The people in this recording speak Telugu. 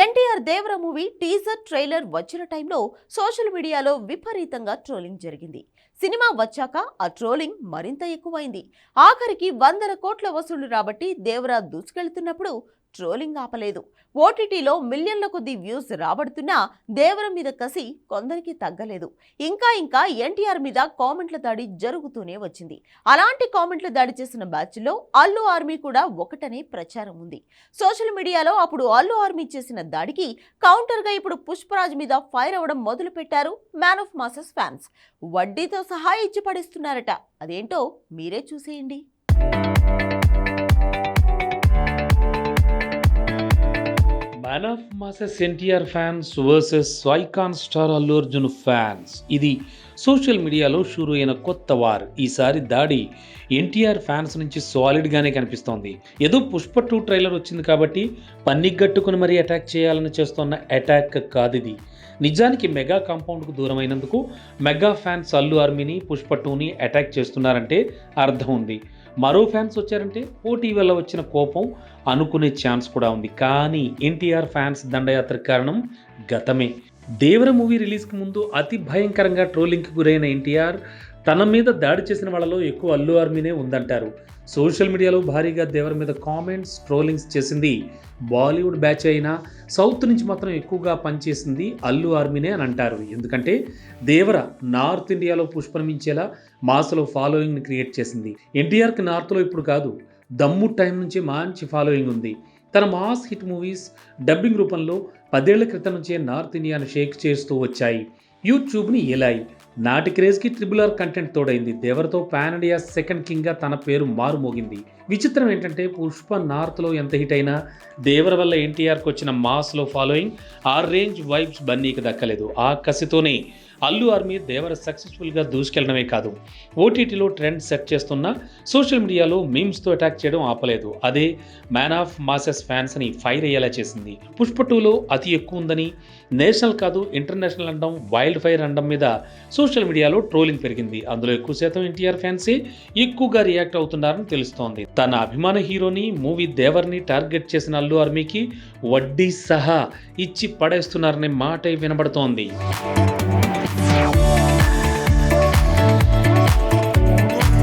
NTR Devara movie teaser trailer వచ్చిన టైంలో సోషల్ మీడియాలో విపరీతంగా ట్రోలింగ్ జరిగింది. సినిమా వచ్చాక ఆ ట్రోలింగ్ మరింత ఎక్కువైంది. ఆఖరికి వందల కోట్ల వసూళ్ళు రాబట్టి దేవరా దూసుకెళ్తున్నప్పుడు ట్రోలింగ్ ఆపలేదు. ఓటీటీలో మిలియన్ల కొద్ది వ్యూస్ రాబడుతున్నా దేవరం మీద కసి కొందరికి తగ్గలేదు. ఇంకా ఇంకా ఎన్టీఆర్ మీద కామెంట్ల దాడి జరుగుతూనే వచ్చింది. అలాంటి కామెంట్ల దాడి చేసిన బ్యాచ్లో అల్లు ఆర్మీ కూడా ఒకటనే ప్రచారం ఉంది. సోషల్ మీడియాలో అప్పుడు అల్లు ఆర్మీ చేసిన దాడికి కౌంటర్గా ఇప్పుడు పుష్పరాజ్ మీద ఫైర్ అవ్వడం మొదలుపెట్టారు మ్యాన్ ఆఫ్ మాసెస్ ఫ్యాన్స్. వడ్డీతో సహా ఇచ్చి పడిస్తున్నారట అదేంటో మీరే చూసేయండి. Fan of masses NTR fans versus icon star Allu Arjun fans ఇది సోషల్ మీడియాలో షురు అయిన కొత్త వార్. ఈసారి దాడి ఎన్టీఆర్ ఫ్యాన్స్ నుంచి సాలిడ్గానే కనిపిస్తోంది. ఏదో పుష్ప టూ ట్రైలర్ వచ్చింది కాబట్టి పన్నిగట్టుకుని మరీ అటాక్ చేయాలని చేస్తున్న అటాక్ కాదు ఇది. నిజానికి మెగా కాంపౌండ్కు దూరమైనందుకు మెగా ఫ్యాన్స్ అల్లు ఆర్మీని పుష్ప టూని అటాక్ చేస్తున్నారంటే అర్థం ఉంది. మరో ఫ్యాన్స్ వచ్చారంటే పోటీ వల్ల వచ్చిన కోపం అనుకునే ఛాన్స్ కూడా ఉంది. కానీ ఎన్టీఆర్ ఫ్యాన్స్ దండయాత్ర కారణం గతమే. దేవర మూవీ రిలీజ్కి ముందు అతి భయంకరంగా ట్రోలింగ్కి గురైన ఎన్టీఆర్ తన మీద దాడి చేసిన వాళ్ళలో ఎక్కువ అల్లు ఆర్మీనే ఉందంటారు. సోషల్ మీడియాలో భారీగా దేవర మీద కామెంట్స్ ట్రోలింగ్స్ చేసింది బాలీవుడ్ బ్యాచ్ అయినా సౌత్ నుంచి మాత్రం ఎక్కువగా పనిచేసింది అల్లు ఆర్మీనే అని అంటారు. ఎందుకంటే దేవర నార్త్ ఇండియాలో పుష్పనమించేలా మాసలో ఫాలోయింగ్ని క్రియేట్ చేసింది. ఎన్టీఆర్కి నార్త్లో ఇప్పుడు కాదు దమ్ము టైం నుంచి మంచి ఫాలోయింగ్ ఉంది. తన మాస్ హిట్ మూవీస్ డబ్బింగ్ రూపంలో పదేళ్ళ క్రితం నుంచే నార్త్ ఇండియాను షేక్ చేస్తూ వచ్చాయి. యూట్యూబ్ని ఏలాయి. నాటి క్రేజ్కి ట్రిబుల్ ఆర్ కంటెంట్ తోడైంది. దేవర్తో పాన్ ఇండియా సెకండ్ కింగ్గా తన పేరు మారుమోగింది. విచిత్రం ఏంటంటే పుష్ప నార్త్లో ఎంత హిట్ అయినా దేవర వల్ల ఎన్టీఆర్కి వచ్చిన మాస్లో ఫాలోయింగ్ ఆ రేంజ్ వైబ్స్ బన్నీకి దక్కలేదు. ఆ కసితోనే అల్లు ఆర్మీ దేవర సక్సెస్ఫుల్గా దూసుకెళ్ళడమే కాదు ఓటీటీలో ట్రెండ్ సెట్ చేస్తున్న సోషల్ మీడియాలో మీమ్స్తో అటాక్ చేయడం ఆపలేదు. అదే మ్యాన్ ఆఫ్ మాసెస్ ఫ్యాన్స్ని ఫైర్ అయ్యేలా చేసింది. పుష్ప టూలో అతి ఎక్కువ ఉందని నేషనల్ కాదు ఇంటర్నేషనల్ అనడం వైల్డ్ ఫైర్ అనడం మీద సోషల్ మీడియాలో ట్రోలింగ్ పెరిగింది. అందులో ఎక్కువ శాతం ఎన్టీఆర్ ఫ్యాన్సే ఎక్కువగా రియాక్ట్ అవుతున్నారని తెలుస్తోంది. తన అభిమాన హీరోని మూవీ దేవర్ని టార్గెట్ చేసిన అల్లు ఆర్మీకి వడ్డీ సహా ఇచ్చి పడేస్తున్నారనే మాట వినబడుతోంది.